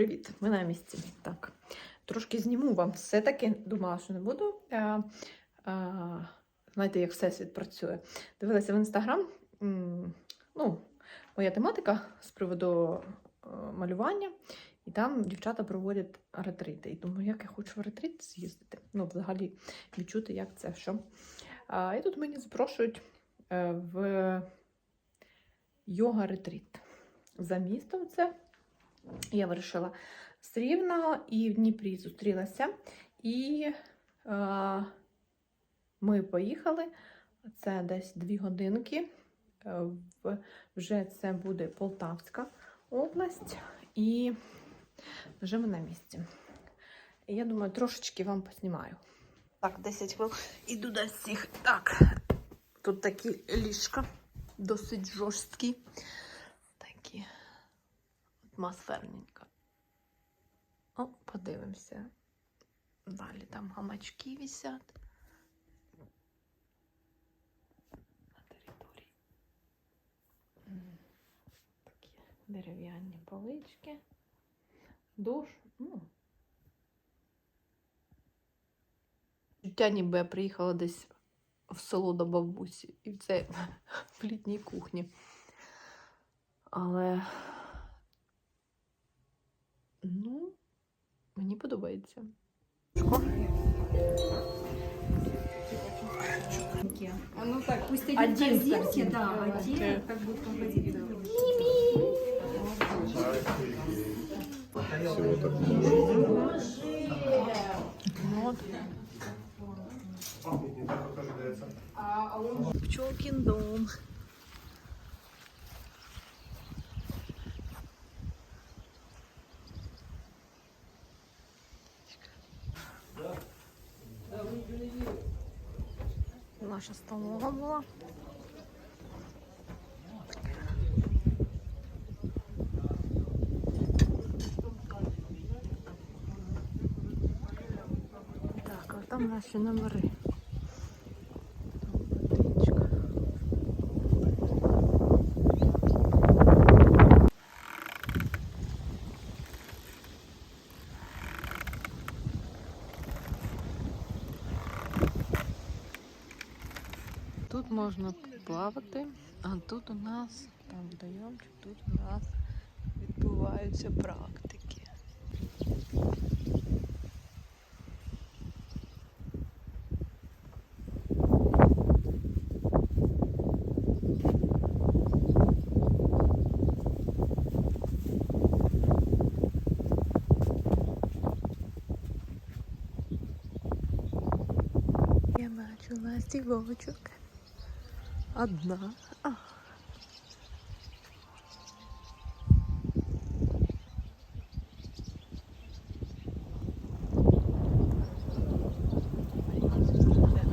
Привіт, ми на місці. Так, трошки зніму вам. Все-таки думала, що не буду. Е, е, знаєте, як всесвіт працює. Дивилася в інстаграм. Ну, моя тематика з приводу е, малювання, і там дівчата проводять ретрити. І думаю, як я хочу в ретрит з'їздити. Ну, взагалі відчути, як це що. А, і тут мені запрошують в йога-ретріт. За містом це. Я вирішила з Рівного і в Дніпрі зустрілася. І е, ми поїхали. Це десь дві годинки. Е, вже це буде Полтавська область. І вже ми на місці. Я думаю, трошечки вам поснімаю. Так, 10 хвилин. Іду до всіх. Так, тут такі ліжка, досить жорсткі. Такі атмосферненько. О, подивимося. Далі там гамачки висять. На території. Такі дерев'яні полички. Душ. Ну. Життя ніби я приїхала десь в село до бабусі. І це в літній кухні. Але мені подобається. А ну так, пусть один, Один в корзинке, да, один как бы композиция. Всего так Ну, Наша столова була. Так, а там наші номери. Можна плавати, а тут у нас, там вдаємчик, тут у нас відбуваються практики. Я бачу ластівочок. Одна. А.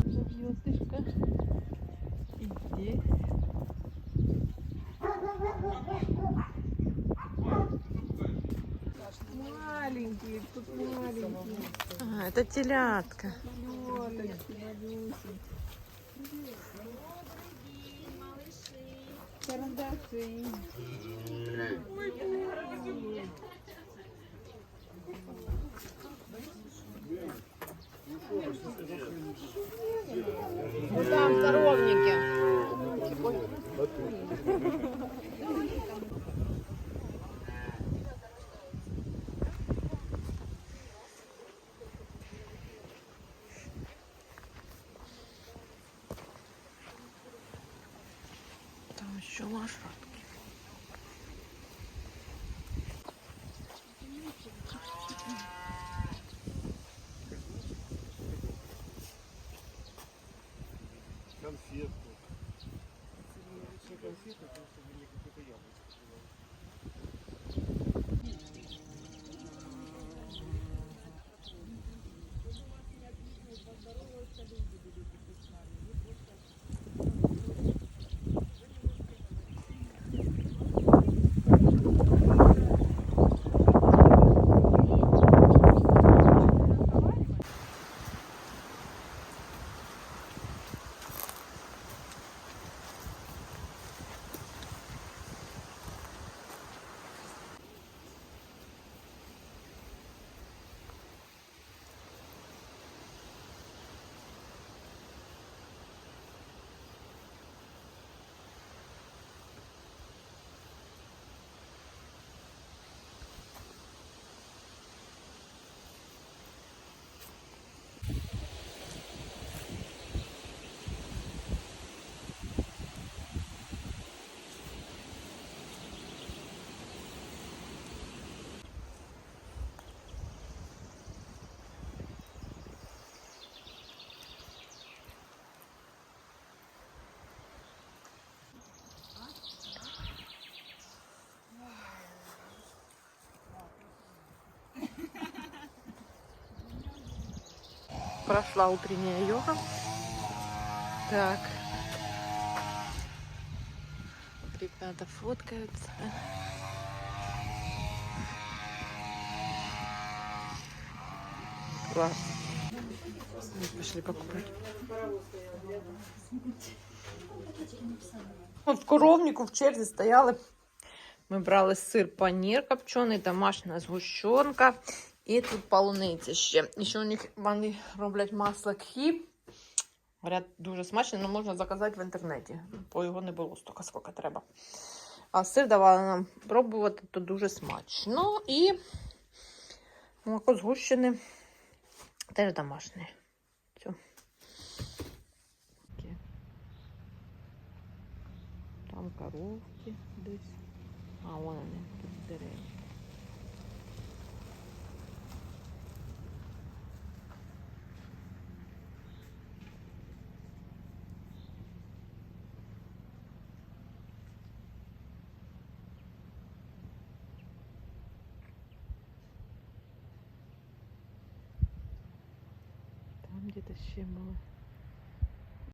Звездочка. И здесь. Маленькие, тут маленькие. А, это телятка. Лёлочки, Muito bom. 绝望是？Прошла утренняя йога. Так. Ребята фоткаются. Класс. Мы пошли покупать. В коровнику в черзі стояли. Ми брали сир панір копчений, домашня згущенка. І тут полуниця ще. І ще у них вони роблять масло кхі. Говорять, дуже смачно, але можна заказати в інтернеті, бо його не було стільки, скільки треба. А сир давали нам пробувати, то дуже смачно. І молоко згущене. Теж домашнє. Все. Там коровки десь. А, вон вони, тут дерева. Там где-то ще були.